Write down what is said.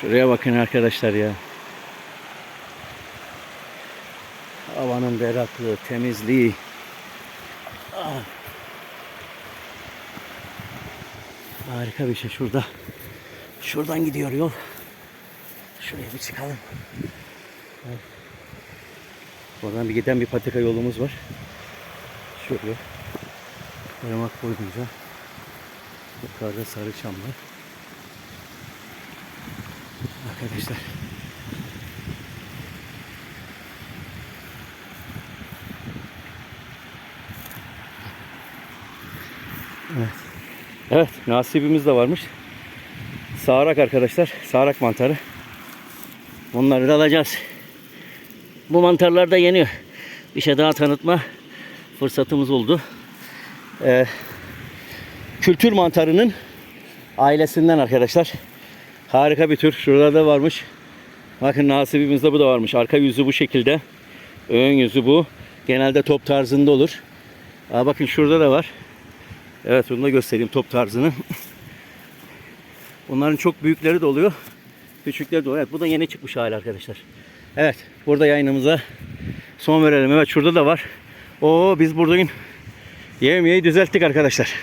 Şuraya bakın arkadaşlar ya. Havanın berraklığı, temizliği. Ah. Harika bir şey şurada. Şuradan gidiyor yol. Şuraya bir çıkalım. Evet. Oradan bir giden bir patika yolumuz var. Şöyle. Irmak boyunca. Yukarıda sarı çamlar. Arkadaşlar. Evet. Evet, nasibimiz de varmış. Sağrak arkadaşlar, sağrak mantarı. Bunları da alacağız. Bu mantarlar da yeniyor. Bir şey daha tanıtma fırsatımız oldu. Ee, kültür mantarının ailesinden arkadaşlar. Harika bir tür. Şurada da varmış. Bakın nasibimizde bu da varmış. Arka yüzü bu şekilde. Ön yüzü bu. Genelde top tarzında olur. Aa, bakın şurada da var. Evet onu da göstereyim top tarzını. Bunların çok büyükleri de oluyor. Küçükleri de oluyor. Evet, bu da yeni çıkmış hali arkadaşlar. Evet burada yayınımıza son verelim. Evet şurada da var. Oo biz burada gün yemeği düzelttik arkadaşlar.